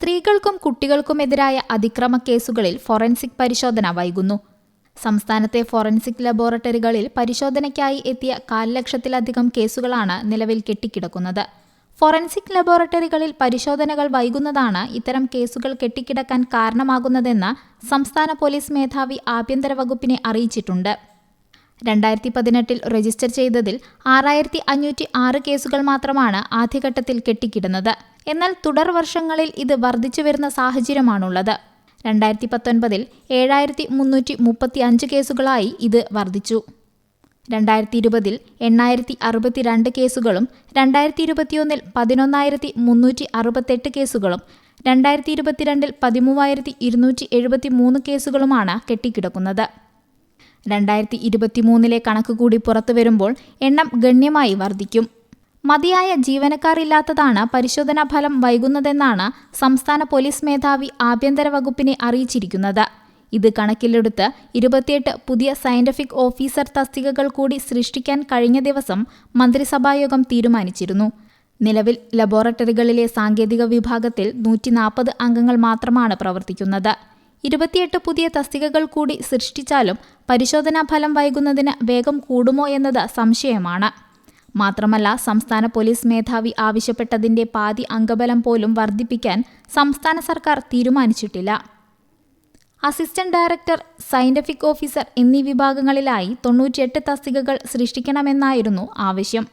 സ്ത്രീകൾക്കും കുട്ടികൾക്കുമെതിരായ അതിക്രമ കേസുകളിൽ ഫോറൻസിക് പരിശോധന വൈകുന്നു. സംസ്ഥാനത്തെ ഫോറൻസിക് ലബോറട്ടറികളിൽ പരിശോധനയ്ക്കായി എത്തിയ കാൽ ലക്ഷത്തിലധികം കേസുകളാണ് നിലവിൽ കെട്ടിക്കിടക്കുന്നത്. ഫോറൻസിക് ലബോറട്ടറികളിൽ പരിശോധനകൾ വൈകുന്നതാണ് ഇത്തരം കേസുകൾ കെട്ടിക്കിടക്കാൻ കാരണമാകുന്നതെന്ന് സംസ്ഥാന പോലീസ് മേധാവി ആഭ്യന്തര വകുപ്പിനെ അറിയിച്ചിട്ടുണ്ട്. രണ്ടായിരത്തി പതിനെട്ടിൽ രജിസ്റ്റർ ചെയ്തതിൽ ആറായിരത്തി അഞ്ഞൂറ്റി ആറ് കേസുകൾ മാത്രമാണ് ആദ്യഘട്ടത്തിൽ കെട്ടിക്കിടുന്നത്. എന്നാൽ തുടർ വർഷങ്ങളിൽ ഇത് വർദ്ധിച്ചു വരുന്ന സാഹചര്യമാണുള്ളത്. രണ്ടായിരത്തി പത്തൊൻപതിൽ ഏഴായിരത്തി മുന്നൂറ്റി മുപ്പത്തി അഞ്ച് കേസുകളായി ഇത് വർദ്ധിച്ചു. രണ്ടായിരത്തി ഇരുപതിൽ എണ്ണായിരത്തി അറുപത്തിരണ്ട് കേസുകളും രണ്ടായിരത്തി ഇരുപത്തിയൊന്നിൽ പതിനൊന്നായിരത്തി മുന്നൂറ്റി അറുപത്തെട്ട് കേസുകളും രണ്ടായിരത്തി ഇരുപത്തിരണ്ടിൽ പതിമൂവായിരത്തി ഇരുന്നൂറ്റി എഴുപത്തി മൂന്ന് കേസുകളുമാണ് കെട്ടിക്കിടക്കുന്നത്. രണ്ടായിരത്തി ഇരുപത്തിമൂന്നിലെ കണക്ക് കൂടി പുറത്തു വരുമ്പോൾ എണ്ണം ഗണ്യമായി വർദ്ധിക്കും. മതിയായ ജീവനക്കാർ ഇല്ലാത്തതാണ് പരിശോധനാ ഫലം വൈകുന്നതെന്നാണ് സംസ്ഥാന പോലീസ് മേധാവി ആഭ്യന്തര വകുപ്പിനെ അറിയിച്ചിരിക്കുന്നത്. ഇത് കണക്കിലെടുത്ത് ഇരുപത്തിയെട്ട് പുതിയ സയന്റിഫിക് ഓഫീസർ തസ്തികകൾ കൂടി സൃഷ്ടിക്കാൻ കഴിഞ്ഞ ദിവസം മന്ത്രിസഭായോഗം തീരുമാനിച്ചിരുന്നു. നിലവിൽ ലബോറട്ടറികളിലെ സാങ്കേതിക വിഭാഗത്തിൽ നൂറ്റി നാൽപ്പത് അംഗങ്ങൾ മാത്രമാണ് പ്രവർത്തിക്കുന്നത്. ഇരുപത്തിയെട്ട് പുതിയ തസ്തികകൾ കൂടി സൃഷ്ടിച്ചാലും പരിശോധനാ ഫലം വൈകുന്നതിന് വേഗം കൂടുമോ എന്നത് സംശയമാണ്. മാത്രമല്ല സംസ്ഥാന പോലീസ് മേധാവി ആവശ്യപ്പെട്ടതിന്റെ പാതി അംഗബലം പോലും വർദ്ധിപ്പിക്കാൻ സംസ്ഥാന സർക്കാർ തീരുമാനിച്ചിട്ടില്ല. അസിസ്റ്റന്റ് ഡയറക്ടർ സയന്റിഫിക് ഓഫീസർ എന്നീ വിഭാഗങ്ങളിലായി തൊണ്ണൂറ്റിയെട്ട് തസ്തികകൾ സൃഷ്ടിക്കണമെന്നായിരുന്നു ആവശ്യം.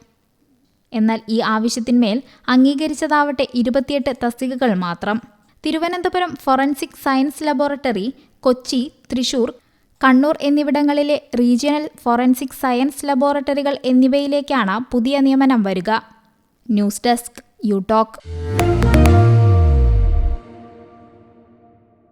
എന്നാൽ ഈ ആവശ്യത്തിന്മേൽ അംഗീകരിച്ചതാവട്ടെ ഇരുപത്തിയെട്ട് തസ്തികകൾ മാത്രം. Thiruvananthapuram forensic science laboratory Kochi Thrissur Kannur എന്നിവിടങ്ങളിലെ റീജിയണൽ ഫോറൻസിക് സയൻസ് ലബോറട്ടറികൾ എന്നിവയിലേക്കാണ് പുതിയ നിയമനം വരിക. News desk you talk